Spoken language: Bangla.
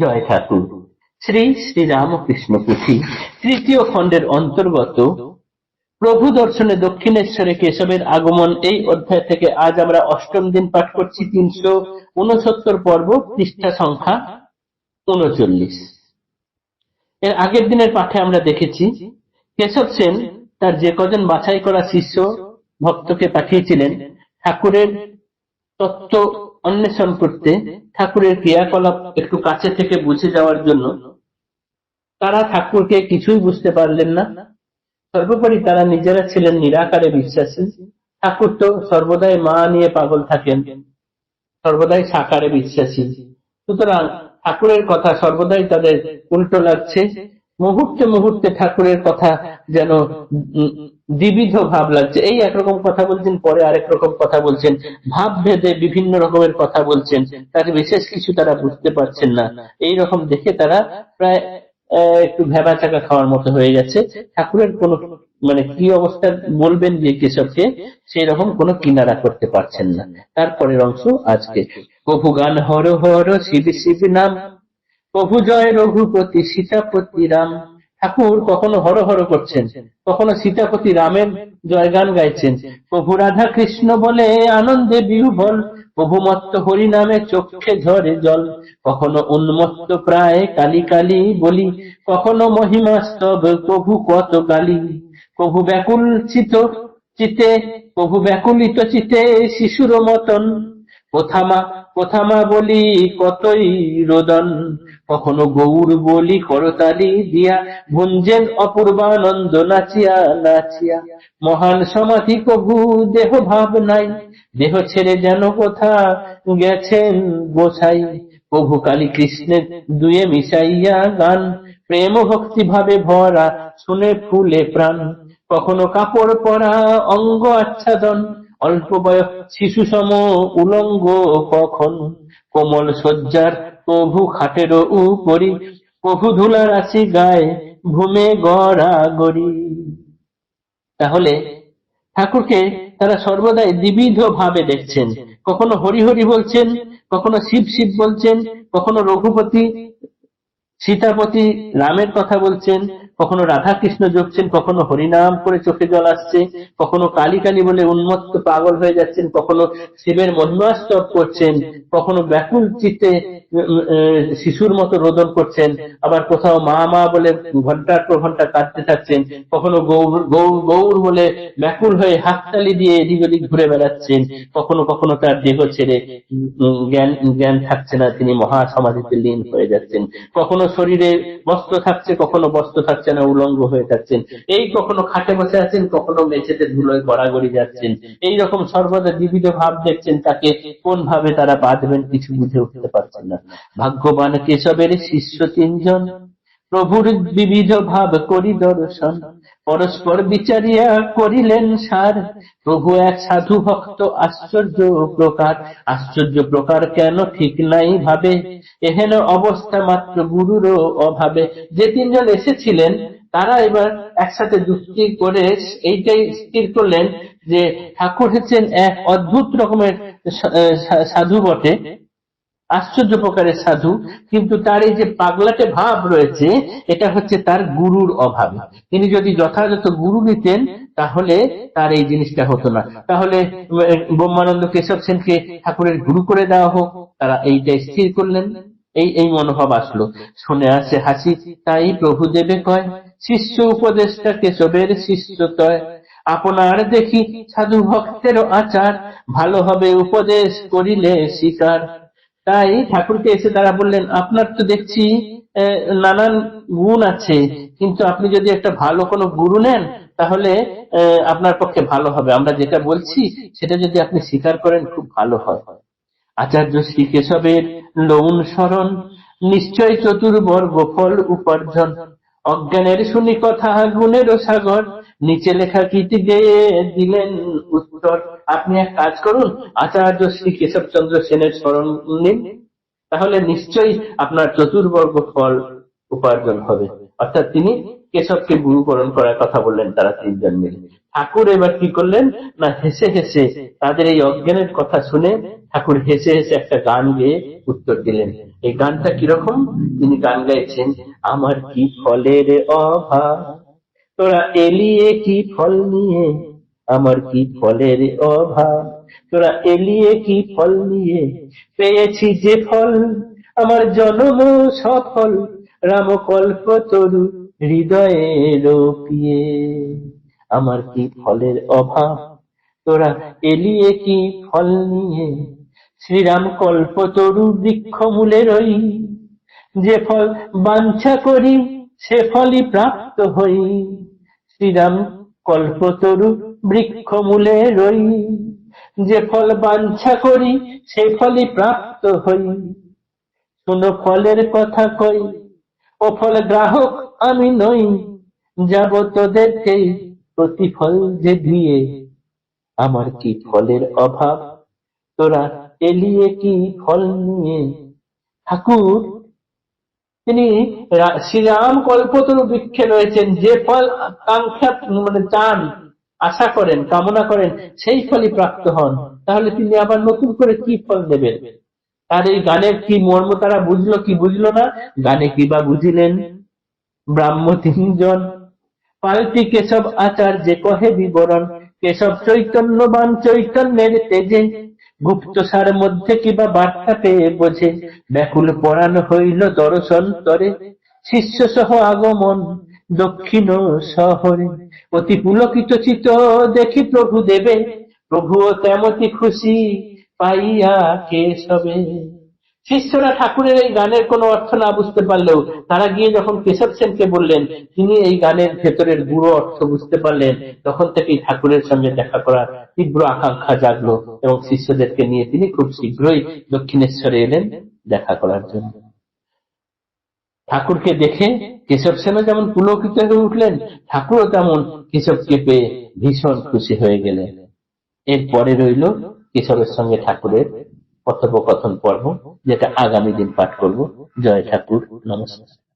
জয় ঠাকুর। শ্রী শ্রী রামকৃষ্ণ পুঁথি তৃতীয় খণ্ডের অন্তর্গত প্রভু দর্শনে দক্ষিণেশ্বরে কেশবের আগমন, এই অধ্যায় থেকে আজ আমরা অষ্টম দিন পাঠ করছি, তিনশো উনসত্তর পর্ব, পৃষ্ঠা সংখ্যা উনচল্লিশ এর আগের দিনের পাঠে আমরা দেখেছি, কেশব সেন তার যে কজন বাছাই করা শিষ্য ভক্তকে পাঠিয়েছিলেন, ঠাকুরের তত্ত্ব অন্বেষণ করতে ঠাকুরের ক্রিয়াকলাপ একটু কাছে থেকে বুঝে যাওয়ার জন্য তারা ঠাকুরকে কিছুই বুঝতে পারলেন না। সর্বোপরি তারা নিজেরা ছিলেন নিরাকারে বিশ্বাসী। ঠাকুর তো সর্বদাই মা নিয়ে পাগল থাকেন, সর্বদাই সাকারে বিশ্বাসী। সুতরাং ঠাকুরের কথা সর্বদাই তাদের উল্টো লাগছে। মুহূর্তে মুহূর্তে ঠাকুরের কথা যেন দ্বিবিধ ভাব লাগছে। এই একরকম কথা বলছেন, পরে আরেক রকম কথা বলছেন, ভাব ভেদে বিভিন্ন রকমের কথা বলছেন। তার বিশেষ কিছু তারা বুঝতে পারছেন না। এই রকম দেখে তারা প্রায় একটু ভেবা চাকা খাওয়ার মতো হয়ে গেছে। ঠাকুরের কোন মানে কি অবস্থা বলবেন যে কেশবকে, সেই রকম কোনো কিনারা করতে পারছেন না। তারপরের অংশ আজকে। প্রভু গান হর হর শিব শিব নাম। প্রভু জয় রঘুপতি সীতাপতি রাম। ঠাকুর কখনো হর হর করছেন কখনো সীতাপতি রামের জয়গান গাইছেন। প্রভু রাধা কৃষ্ণ বলে আনন্দে বিহ্বল প্রভু মত্ত হরি নামে চোখে ঝরে জল। কখনো উন্মত্ত প্রায় কালি কালি বলি কখনো মহিমাস্তব প্রভু কত গালি প্রভু ব্যাকুল চিত চিতে প্রভু ব্যাকুলিত চিতে শিশুর মতন। কোথামা কোথামা বলি কতই রোদন, কখনো গৌর বলি করতালি দিয়া ভুঞ্জেন অপূর্বানন্দ নাচিয়া নাচিয়া। মহান সমাধি কভু দেহ ভাব নাই, দেহ ছেড়ে যেন কোথা গেছেন গোসাই প্রভু কালী কৃষ্ণের দুয়ে মিশাইয়া গান, প্রেম ভক্তি ভাবে ভরা, শুনে ফুলে প্রাণ। কখনো কাপড় পরা অঙ্গ আচ্ছাদন অল্প বয়স শিশু সম উলঙ্গ কখন? কোমল শয্যার প্রভু খাটের উপরি প্রভু ধুলার আছি গায়ে ঘুমে গড়া গড়ি। তাহলে ঠাকুরকে তারা সর্বদাই দ্বিবিধ ভাবে দেখছেন। কখনো হরি হরি বলছেন, কখনো শিব শিব বলছেন, কখনো রঘুপতি, সীতাপতি রামের কথা বলছেন কখনো রাধা কৃষ্ণ যোগছেন কখনো হরিনাম করে চোখে জল আসছে, কখনো কালী কালী বলে উন্মত্ত পাগল হয়ে যাচ্ছেন, কখনো শিবের মহিমাস্তব করছেন, কখনো ব্যাকুল চিত্তে শিশুর মতো রোদন করছেন, আবার কোথাও মা মা বলে ঘণ্টার পর ঘণ্টা কাঁদতে থাকছেন, কখনো গৌর গৌর বলে ব্যাকুল হয়ে হাততালি দিয়ে এদিক ওদিক ঘুরে বেড়াচ্ছেন, কখনো কখনো তার দেহ ছেড়ে জ্ঞান জ্ঞান থাকছে না, তিনি মহা সমাধিতে লীন হয়ে যাচ্ছেন, কখনো শরীরে বস্ত্র থাকছে, কখনো বস্ত্র থাকছে না উলঙ্গ হয়ে থাকছেন এই কখনো খাটে বসে আছেন, কখনো মেঝেতে ধুলোয় গড়াগড়ি যাচ্ছেন। এই রকম সর্বদা বিবিধ ভাব দেখছেন তাকে কোন ভাবে তারা বাঁধবেন কিছু বুঝে উঠতে পারছেন না। ভাগ্যবান কেশবের শিষ্য তিনজন। প্রভুর বিবিধ ভাব করি দর্শন, পরস্পর বিচারিয়া করিলেন সার। প্রভু এক সাধু ভক্ত, আশ্চর্য প্রকার। আশ্চর্য প্রকার কেন ঠিক নাই ভাবে। এহেন অবস্থা মাত্র গুরুরও অভাবে। যে তিনজন এসেছিলেন, তারা এবার একসাথে যুক্তি করে এইটাই স্থির করলেন যে ঠাকুর হচ্ছেন এক অদ্ভুত রকমের সাধু বটে। আশ্চর্য প্রকারের সাধু, কিন্তু তার এই যে পাগলাটে ভাব রয়েছে, এটা হচ্ছে তার গুরুর অভাব। তিনি যদি যথাযথ গুরু নিতেন, তাহলে তার এই জিনিসটা হতো না। তাহলে ব্রহ্মানন্দ কেশব সেনকে ঠাকুরের গুরু করে দেওয়া হোক, তারা এইটা স্থির করলেন। এই এই মনোভাব আসলো। শুনে আসে হাসি, তাই প্রভু দেবে কয়, শিষ্য উপদেশটা কেশবের শিষ্য তয় আপনার দেখি সাধু ভক্তেরও আচার, ভালো হবে উপদেশ করিলে স্বীকার তাই ঠাকুরকে এসে তারা বললেন, আপনার তো দেখছি নানান গুণ আছে, কিন্তু আপনি যদি একটা ভালো কোনো গুরু নেন, তাহলে আপনার পক্ষে ভালো হবে। আমরা যেটা বলছি, সেটা যদি আপনি স্বীকার করেন, খুব ভালো হয়। আচার্য শ্রী কেশবের লৌন স্মরণ, নিশ্চয় চতুর্বর্গ ফল উপার্জন, অজ্ঞানের শুনি কথা গুণের সাগর নিচে লেখা কীর্তি গেয়ে দিলেন উত্তর। আপনি এক কাজ করুন, আচার্য শ্রী কেশবচন্দ্র সেনের স্মরণ নিন। তাহলে নিশ্চয়ই আপনার চতুর্বর্গ ফল উপার্জন হবে। অর্থাৎ তিনি কেশবকে গুরুকরণ করার কথা বললেন তারা তিনজন মিলে। ঠাকুর এবার কি করলেন? না, হেসে হেসে তাদের এই অজ্ঞানের কথা শুনে ঠাকুর হেসে হেসে একটা গান গেয়ে উত্তর দিলেন। এই গানটা কীরকম? তিনি গান গাইছেন, আমার কি ফলের অভাব? তোরা এলিয়ে কি ফল নিয়ে? আমার কি ফলের অভাব? তোরা এলিয়ে কি ফল নিয়ে? পেয়েছি যে ফল, আমার জন্ম সফল। রাম কল্প তরু হৃদয়ে আমার কি ফলের অভাব? তোরা এলিয়ে কি ফল নিয়ে? শ্রীরাম কল্প তরু বৃক্ষ মূলে রই। যে ফল বাঞ্ছা করি সে ফলই প্রাপ্ত হই। শ্রীরাম কল্পতরু বৃক্ষ মূলে রই। যে ফল বাঞ্ছা করি, সে ফলই প্রাপ্ত হই। শুনো ফলের কথা কই, ও ফল গ্রাহক আমি নই। যাব তোদেরকে প্রতিফল যে দিয়ে, আমার কি ফলের অভাব? তোরা এলিয়ে কি ফল নিয়ে? ঠাকুর তিনি শ্রীরাম কল্পতরু বৃক্ষে রয়েছেন, যে ফল আকাঙ্ক্ষা মানে চান, আশা করেন, কামনা করেন, সেই ফলই প্রাপ্ত হন। তাহলে তিনি আবার নতুন করে কি ফল দেবেন? তার এই গানের কি মর্ম তারা বুঝলো, কি বুঝলো না? গানে কি বা বুঝিলেন? ব্রাহ্ম তিনজন পাল্টি কেশব আচার যে কহে বিবরণ, কেশব চৈতন্যবান চৈতন্যের তেজে গুপ্তসার মধ্যে কিবা বার্তা পেয়ে বোঝে, ব্যাকুল পরাণ হইল দর্শন তরে শিষ্য সহ আগমন দক্ষিণ শহরে। অতি পুলকিত চিত দেখি প্রভু দেবে, প্রভুও তেমতি খুশি পাইয়া কেশবে শিষ্যরা ঠাকুরের এই গানের কোনো অর্থ না বুঝতে পারলেও তারা গিয়ে যখন কেশব সেনকে বললেন, তিনি এই গানের ভেতরের গুরু অর্থ বুঝতে পারলেন, তখন থেকেই ঠাকুরের সঙ্গে দেখা করার তীব্র আকাঙ্ক্ষা জাগলো এবং শিষ্যদেরকে নিয়ে তিনি খুব শীঘ্রই দক্ষিণেশ্বরে এলেন দেখা করার জন্য। ঠাকুরকে দেখে কেশব সেনও যেমন পুলকিত হয়ে উঠলেন, ঠাকুরও তেমন কেশবকে পেয়ে ভীষণ খুশি হয়ে গেলেন। এরপরে রইল কেশবের সঙ্গে ঠাকুরের কথোপকথন পর্ব যেটা আগামী দিন পাঠ করব। জয় ঠাকুর নমস্কার।